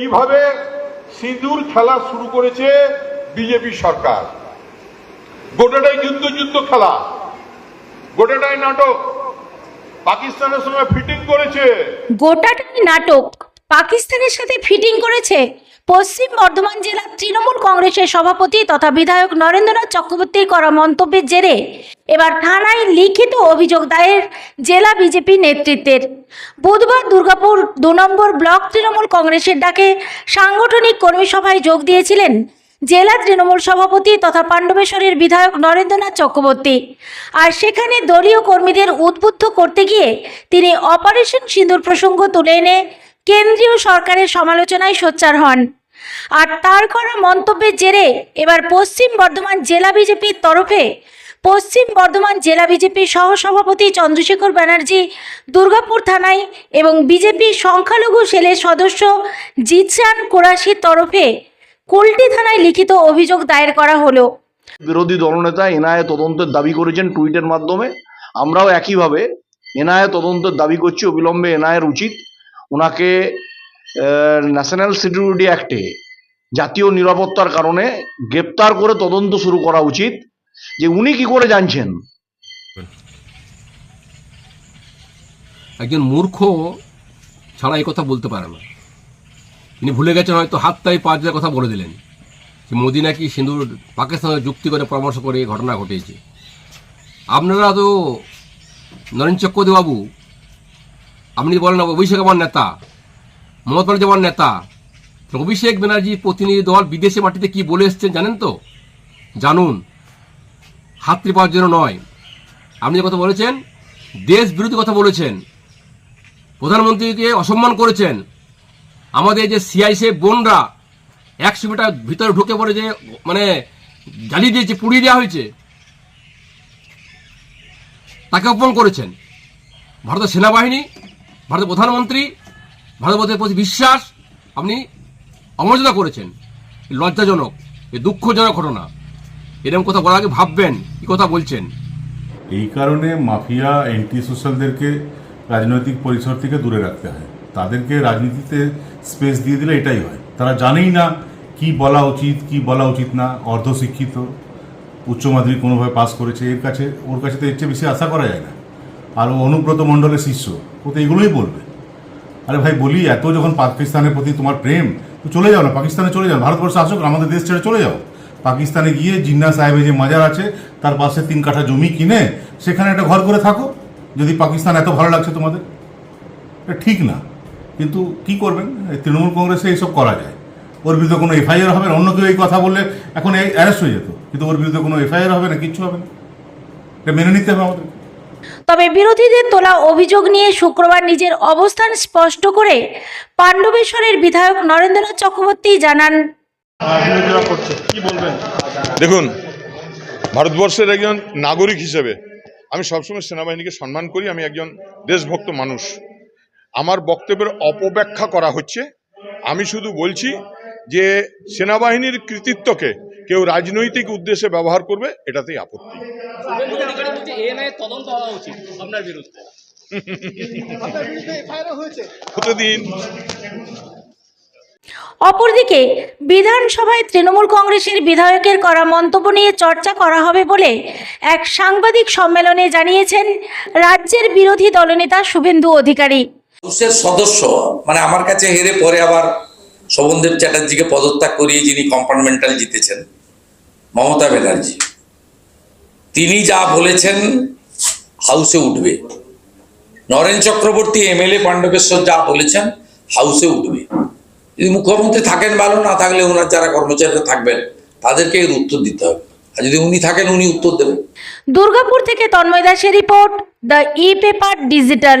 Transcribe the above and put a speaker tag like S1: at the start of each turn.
S1: কীভাবে সিঁদুর খেলা শুরু করেছে বিজেপি সরকার? গোটাটাই যুদ্ধ যুদ্ধ খেলা। গোটাটাই নাটক। পাকিস্তানের সঙ্গে ফিটিং করেছে।
S2: গোটাটাই নাটক। পাকিস্তানের সাথে ফিটিং করেছে? পশ্চিম বর্ধমান জেলা তৃণমূল কংগ্রেসের সভাপতি তথা বিধায়ক নরেন্দ্রনাথ চক্রবর্তীর করা মন্তব্যের জেরে এবার থানায় লিখিত অভিযোগ দায়ের জেলা বিজেপি নেতৃত্বের। বুধবার দুর্গাপুর দু নম্বর ব্লক তৃণমূল কংগ্রেসের ডাকে সাংগঠনিক কর্মী সভায় যোগ দিয়েছিলেন জেলা তৃণমূল সভাপতি তথা পাণ্ডবেশ্বরের বিধায়ক নরেন্দ্রনাথ চক্রবর্তী। আর সেখানে দলীয় কর্মীদের উদ্বুদ্ধ করতে গিয়ে তিনি অপারেশন সিঁদুর প্রসঙ্গ তুলে এনে কেন্দ্রীয় সরকারের সমালোচনায় সোচ্চার হন। আর তার করা মন্তব্যের জেরে এবার পশ্চিম বর্ধমান জেলা বিজেপির তরফে পশ্চিম বর্ধমান জেলা বিজেপির সহসভাপতি চন্দ্রশেখর ব্যানার্জি দুর্গাপুর থানায় এবং বিজেপি সংখ্যালঘু সেলের সদস্য জিৎসান কোরাশির তরফে কুলটি থানায় লিখিত অভিযোগ দায়ের করা হলো।
S3: বিরোধী দলনেতা এনআইএ তদন্তের দাবি করেছেন টুইটের মাধ্যমে। আমরাও একইভাবে এনআইএ তদন্তের দাবি করছি, অবিলম্বে এনআইএর উচিত। ওনাকে ন্যাশনাল সিকিউরিটি অ্যাক্টে জাতীয় নিরাপত্তার কারণে গ্রেপ্তার করে তদন্ত শুরু করা উচিত। যে উনি কি করে জানছেন?
S4: একজন মূর্খ ছাড়া এই কথা বলতে পারে না। তিনি ভুলে গেছেন হয়তো হাততাই পাঁচের কথা বলে দিলেন যে মোদি নাকি সিঁদুর পাকিস্তানের যুক্তি করে পরামর্শ করে এই ঘটনা ঘটেছে। আপনারা তো নরেন চক্রবর্তী বাবু আপনি বলেন অভিষেক আমার নেতা মমতা ব্যানার্জি আমার নেতা অভিষেক ব্যানার্জি প্রতিনিধি দল বিদেশে মাটিতে কি বলে এসছেন জানেন তো? জানুন। হাতড়ি পাওয়ার জন্য নয়। আপনি যে কথা বলেছেন, দেশ বিরোধী কথা বলেছেন, প্রধানমন্ত্রীকে অসম্মান করেছেন, আমাদের যে সিআইসি বোনরা একশো মিটার ভিতরে ঢুকে পড়ে যে মানে জ্বালিয়ে দিয়েছে পুড়িয়ে দেওয়া হয়েছে, তাকে অপমান করেছেন। ভারতের সেনাবাহিনী, ভারতের প্রধানমন্ত্রী ভারতের প্রতি বিশ্বাস আপনি অমর্যাদা করেছেন। লজ্জাজনক এ দুঃখজনক ঘটনা। এরকম কথা বলার আগে ভাববেন কি কথা বলছেন।
S5: এই কারণে মাফিয়া অ্যান্টি সোশ্যালদেরকে রাজনৈতিক পরিসর থেকে দূরে রাখতে হয়। তাদেরকে রাজনীতিতে স্পেস দিয়ে দিলে এটাই হয়। তারা জানেই না কি বলা উচিত, কি বলা উচিত না। অর্ধশিক্ষিত, উচ্চ মাধ্যমিক কোনোভাবে পাস করেছে, এর কাছে, ওর কাছে তো এর চেয়ে বেশি আশা করা যায় না। আর অনুব্রত মণ্ডলের শিষ্য, ও তো এগুলোই বলবে। আরে ভাই, বলি, এত যখন পাকিস্তানের প্রতি তোমার প্রেম, তো চলে যাও না, পাকিস্তানে চলে যাও, ভারতবর্ষে আসুক, আমাদের দেশ ছেড়ে চলে যাও। পাকিস্তানে গিয়ে জিন্না সাহেবের যে মাজার আছে, তার পাশে তিন কাঠা জমি কিনে, সেখানে একটা ঘর করে থাকো, যদি পাকিস্তান এত ভালো লাগছে তোমাদের। এটা ঠিক না। কিন্তু কি করবেন? তৃণমূল কংগ্রেসে এইসব করা যায়। ওর বিরুদ্ধে কোনো এফআইআর হবে না, অন্য কেউ এই কথা বললে এখন এই অ্যারেস্ট হয়ে যেত। কিন্তু ওর বিরুদ্ধে কোনো এফআইআর হবে না, কিচ্ছু হবে না। এটা মেনে নিতে হবে আমাদের
S2: তবে বিরোধীদের তোলা অভিযোগ নিয়ে শুক্রবার নিজের অবস্থান স্পষ্ট করে পাণ্ডবেশ্বরের বিধায়ক নরেন্দ্রনাথ চক্রবর্তী জানান।
S1: দেখুন, ভারতবর্ষের একজন নাগরিক হিসেবে আমি সবসময় সেনাবাহিনীকে সম্মান করি, আমি একজন দেশভক্ত মানুষ। আমার বক্তব্যের অপব্যাখ্যা করা হচ্ছে। আমি শুধু বলছি যে সেনাবাহিনীর কৃতিত্বকে কেউ রাজনৈতিক উদ্দেশ্যে ব্যবহার করবে এটাতেই আপত্তি।
S2: অপরদিকে বিধানসভায় তৃণমূল কংগ্রেসের বিধায়কের করা মন্তব্য নিয়ে চর্চা করা হবে বলে এক সাংবাদিক সম্মেলনে জানিয়েছেন রাজ্যের বিরোধী দলনেতা শুভেন্দু অধিকারী।
S6: সদস্য মানে আমার কাছে হেরে পরে আবার শোভনদেব চ্যাটার্জিকে পদত্যাগ করিয়ে যিনি কম্পার্টমেন্টাল জিতেছেন মমতা ব্যানার্জি। তিনি যা বলেছেন হাউসে উঠবে। নরেন চক্রবর্তী এমএলএ পাণ্ডবেশ্বর যা বলেছেন হাউসে উঠবে। যদি মুখ্যমন্ত্রী থাকেন ভালো, না থাকলে ওনার যারা কর্মচারীরা থাকবেন, তাদেরকে এর উত্তর দিতে হবে। আর যদি উনি থাকেন, উনি উত্তর দেবেন।
S2: দুর্গাপুর থেকে তন্ময় দাসের report the e paper digital